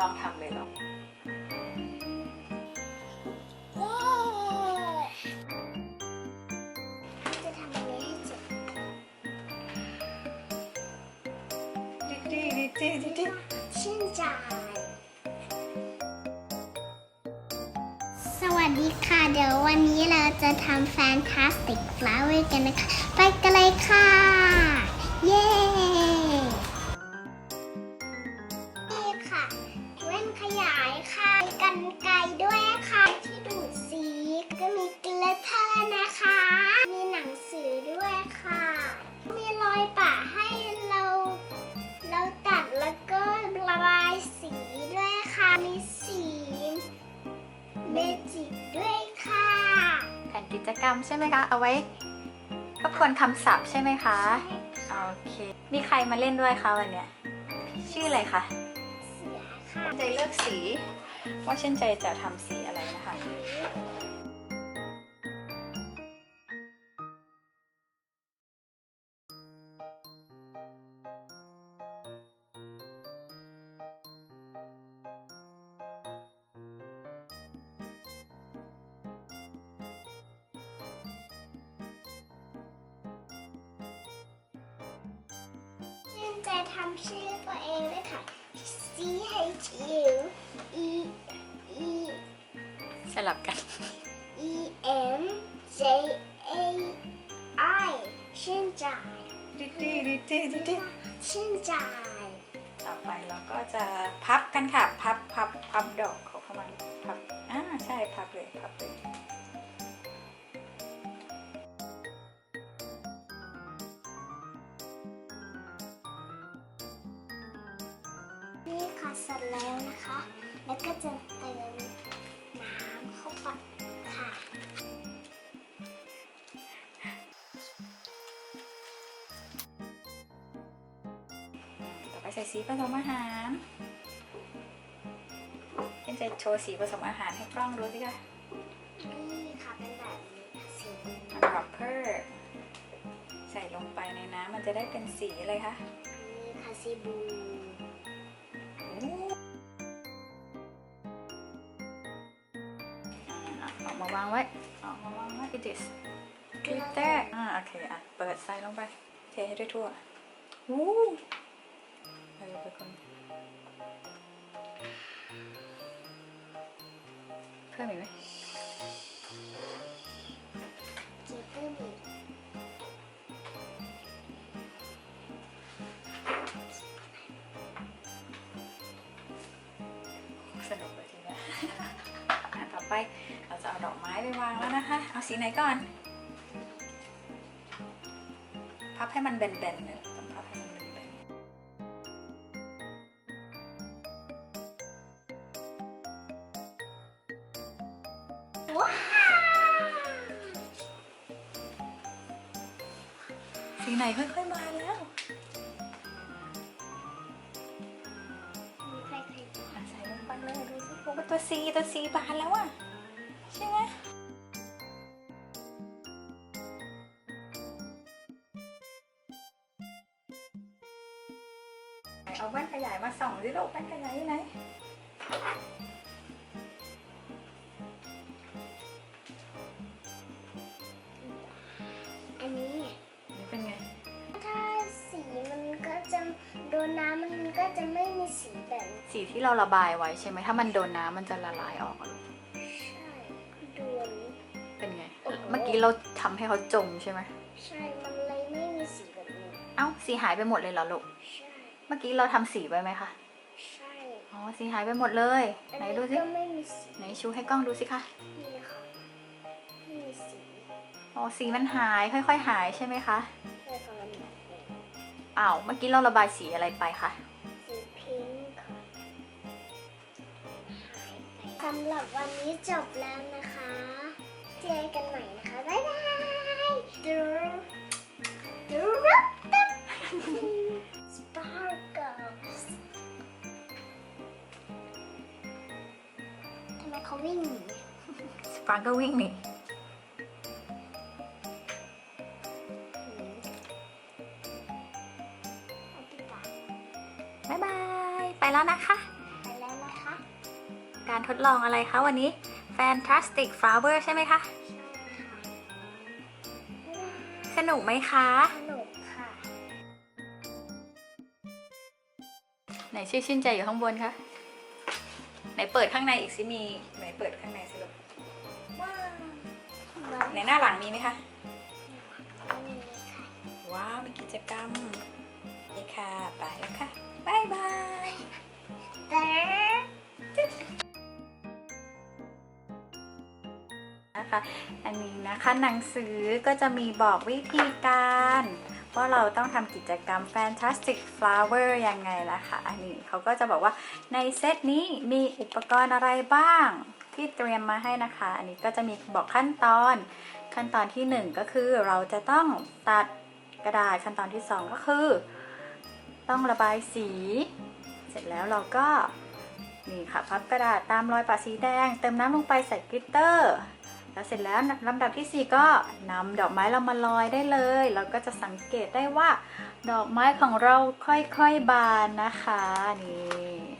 ลองทำเลยหรอจะทำอะไรให้เจ็บดิดิดิดิดิดิชื่นใจ สวัสดีค่ะ เดี๋ยววันนี้เราจะทำ Fantastic Flower กันนะคะ ไปกันเลยค่ะ เย้ ขยายค่ะมีกันไกลด้วยค่ะ ที่ดูดสีก็มีเกลเทอร์นะคะ มีหนังสือด้วยค่ะ มีรอยปะให้เรา เราตัดแล้วก็ระบายสีด้วยค่ะ มีสีเมจิกด้วยค่ะแผนกิจกรรมใช่ไหมคะ เอาไว้ทบทวนคำศัพท์ใช่ไหมคะ โอเค มีใครมาเล่นด้วยคะวันเนี้ย ชื่ออะไรคะเสือค่ะ ใจเลือกสี ว่าเช่นใจจะทำสีอะไรนะคะชื่นใจทำชื่อตัวเองด้วยค่ะ C H U E E สลับกัน E M J A I ชื่นใจดิดิดิดิดิดิชื่นใจต่อไปเราก็จะพับกันค่ะ พับพับพับดอกของเข้ามาพับอ่าใช่พับเลยพับเลย เสร็จแล้วนะคะ แล้วก็จะเติมน้ำเข้าไปค่ะ ต่อไปใส่สีผสมอาหารเอ็นจะโชว์สีผสมอาหารให้กล้องดูสิคะนี่ค่ะเป็นแบบนี้ค่ะสีนี้ดรอปเปอร์ใส่ลงไปในน้ำมันจะได้เป็นสีอะไรคะนี่ค่ะสีบลู อะเออกมาวางไว้เออกมาวางไว้ it is glitter อ่าโอเคอะ เปิดใส่ลงไป เทให้ด้วยทั่ววู้เออไปคนเพิ่มอีกไหม ไปเราจะเอาดอกไม้ไปวางแล้วนะคะ เอาสีไหนก่อน พับให้มันแบนๆเลยต้องพับให้มันแบนๆว้าวสีไหนค่อยๆมาแล้วมีใครเคยอะใส่ลงไปเลยดูสิโอ้ตัวซีตัวซีบานแล้วอะ เอาแว่นขยายมาส่องสิลูกแว่นขยายอยู่ไหนอันนี้นี่เป็นไง ถ้าสีมันก็จะโดนน้ำมันก็จะไม่มีสีแบบนี้สีที่เราระบายไว้ใช่ไหมถ้ามันโดนน้ำมันจะละลายออกอะลูกใช่โดน เป็นไง โอ้โห เมื่อกี้เราทำให้เขาจมใช่ไหมใช่ มันเลยไม่มีสีแบบนี้ เอ้าสีหายไปหมดเลยเหรอลูก ใช่ เมื่อกี้เราทำสีไว้ไหมคะ ใช่อ๋อ สีหายไปหมดเลยอันไหนนี้ดูสิ ก็ไม่มีสีไหนชูให้กล้องดูสิคะ นี่ค่ะไม่มีสีอ๋อ สีมันหายค่อย ๆ หายใช่ไหมคะแค่ประมาณแบบนี้อ้าวเมื่อกี้เราระบายสีอะไรไปคะ สีพิงค์ค่ะหายไปสำหรับวันนี้จบแล้วนะคะ เจอกันใหม่นะคะ บ๊ายบายดูดูรับตับ ทำไมเขาวิ่งหนีสปาร์ก็วิ่งหนีเอาดีกว่าบ๊ายบาย ไปแล้วนะคะ ไปแล้วนะคะ การทดลองอะไรคะวันนี้ Fantastic Flower ใช่ไหมคะสนุกไหมคะ สนุกค่ะ ไหนชื่อชื่นใจอยู่ข้างบนคะ ไหนเปิดข้างในอีกสิมีไหนเปิดข้างในสิลูกว้าวในหน้าหลังมีไหมคะว้าวมีกิจกรรมนี่ค่ะไปแล้วค่ะบายบายแต่นะคะอันนี้นะคะหนังสือก็จะมีบอกวิธีการ ว่าเราต้องทำกิจกรรม Fantastic Flower ยังไงนะคะอันนี้เขาก็จะบอกว่าในเซตนี้มีอุปกรณ์อะไรบ้างที่เตรียมมาให้นะคะ อันนี้ก็จะมีบอกขั้นตอนขั้นตอนที่ 1 ก็คือเราจะต้องตัดกระดาษขั้นตอนที่ 2 ก็คือ ต้องระบายสี เสร็จแล้วเราก็นี่ค่ะพับกระดาษตามรอยปะสีแดง เติมน้ำลงไปใส่กลิตเตอร์ แล้วเสร็จแล้วลำดับที่ 4 ก็นำดอกไม้เรามาลอยได้เลย เราก็จะสังเกตได้ว่า ดอกไม้ของเราค่อยๆบานนะคะนี่